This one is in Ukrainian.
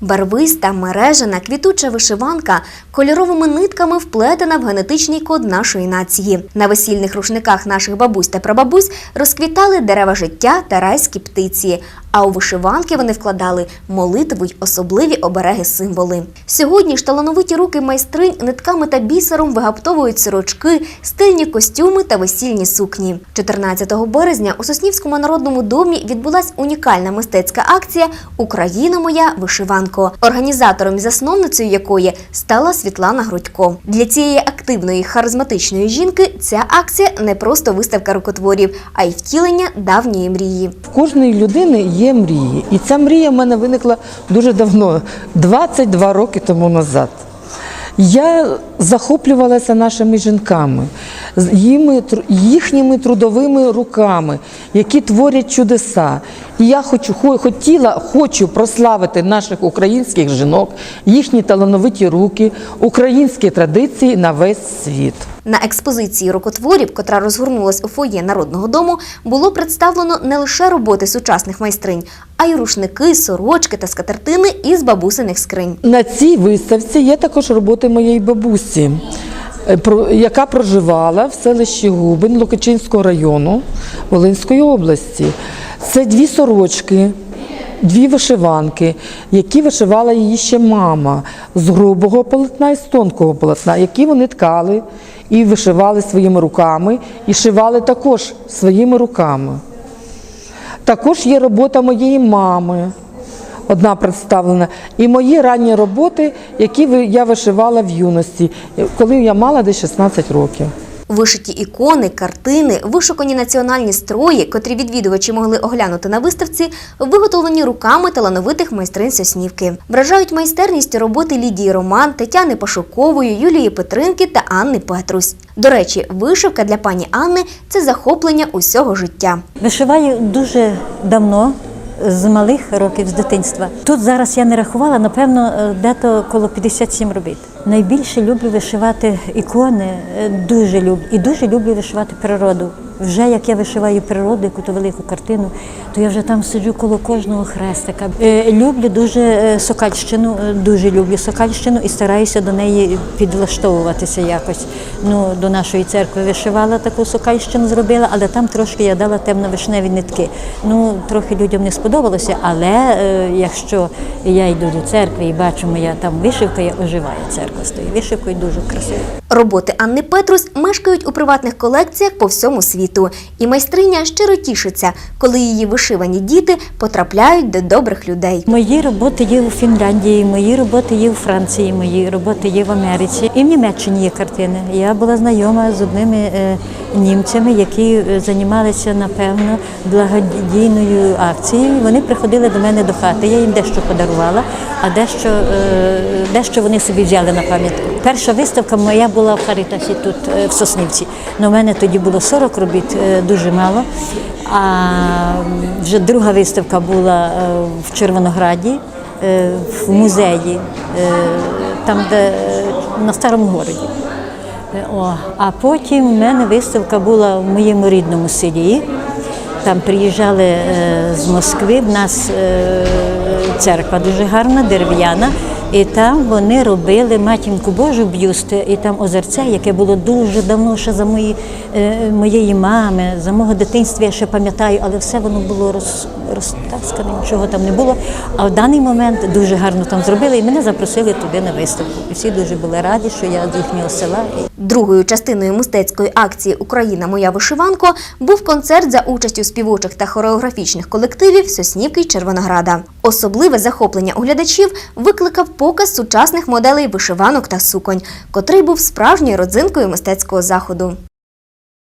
Барвиста, мережена, квітуча вишиванка кольоровими нитками вплетена в генетичний код нашої нації. На весільних рушниках наших бабусь та прабабусь розквітали дерева життя та райські птиці. А у вишиванки вони вкладали молитву й особливі обереги символи. Сьогодні ж талановиті руки майстринь нитками та бісером вигаптовують сорочки, стильні костюми та весільні сукні. 14 березня у Соснівському народному домі відбулась унікальна мистецька акція Україна моя вишиванко, організатором і засновницею якої стала Світлана Грудько. Для цієї активної харизматичної жінки ця акція не просто виставка рукотворів, а й втілення давньої мрії. В кожної людини є мрії. І ця мрія в мене виникла дуже давно, 22 роки тому назад. Я захоплювалася нашими жінками, їхніми трудовими руками, які творять чудеса. І я хочу, хотіла, хочу прославити наших українських жінок, їхні талановиті руки, українські традиції на весь світ. На експозиції рукотворів, котра розгорнулась у фоє народного дому, було представлено не лише роботи сучасних майстринь, а й рушники, сорочки та скатертини із бабусиних скринь. На цій виставці є також роботи моєї бабусі, е, яка проживала в селищі Губин Лукачинського району Волинської області. Це дві сорочки, дві вишиванки, які вишивала її ще мама з грубого полотна і з тонкого полотна, які вони ткали і вишивали своїми руками, і шивали також своїми руками. Також є робота моєї мами, одна представлена, і мої ранні роботи, які я вишивала в юності, коли я мала десь 16 років. Вишиті ікони, картини, вишукані національні строї, котрі відвідувачі могли оглянути на виставці, виготовлені руками талановитих майстринь Соснівки. Вражають майстерністю роботи Лідії Роман, Тетяни Пашукової, Юлії Петринки та Анни Петрусь. До речі, вишивка для пані Анни це захоплення усього життя. Вишиваю дуже давно, з малих років, з дитинства. Тут зараз я не рахувала, напевно, е, дето коло 57 робіт. Найбільше люблю вишивати ікони, е, дуже люблю. І дуже люблю вишивати природу. Вже як я вишиваю природу, яку то велику картину, то я вже там сиджу коло кожного хрестика. Е, Люблю дуже е, Сокальщину, е, дуже люблю Сокальщину і стараюся до неї підлаштовуватися якось. Ну, до нашої церкви вишивала таку Сокальщину, зробила, але там трошки я дала темно-вишневі нитки. Ну, трохи людям не сподобалося, але якщо я йду до церкви і бачу, моя там вишивка, я оживаю церква стоїть. Вишивкою дуже красиво. Роботи Анни Петрусь мешкають у приватних колекціях по всьому світу, і майстриня щиро тішиться, коли її вишивані діти потрапляють до добрих людей. Мої роботи є у Фінляндії, мої роботи є у Франції, мої роботи є в Америці. І в Німеччині є картини. Я була знайома з одними е, німцями, які е, займалися, напевно, благодійною акцією. Вони приходили до мене до хати. Я їм дещо подарувала, а дещо, е, дещо вони собі взяли на пам'ятку. Перша виставка моя була в Харитасі тут, е, в Соснівці. Ну, у мене тоді було 40 робіт, е, дуже мало. А вже друга виставка була е, в Червонограді, в музеї, там, де на старому городі. О, а потім в мене виставка була в моєму рідному селі. Там приїжджали з Москви. В нас церква дуже гарна, дерев'яна. І там вони робили матінку Божу б'юсти, і там озерце, яке було дуже давно, ще за мої, е, моєї мами, за мого дитинства, я ще пам'ятаю, але все воно було роз, розтаскане, нічого там не було. А в даний момент дуже гарно там зробили, і мене запросили туди на виставку. І всі дуже були раді, що я з їхнього села. Другою частиною мистецької акції Україна моя вишиванко був концерт за участю співочих та хореографічних колективів Соснівки й Червонограда. Особливе захоплення у глядачів викликав показ сучасних моделей вишиванок та суконь, котрий був справжньою родзинкою мистецького заходу.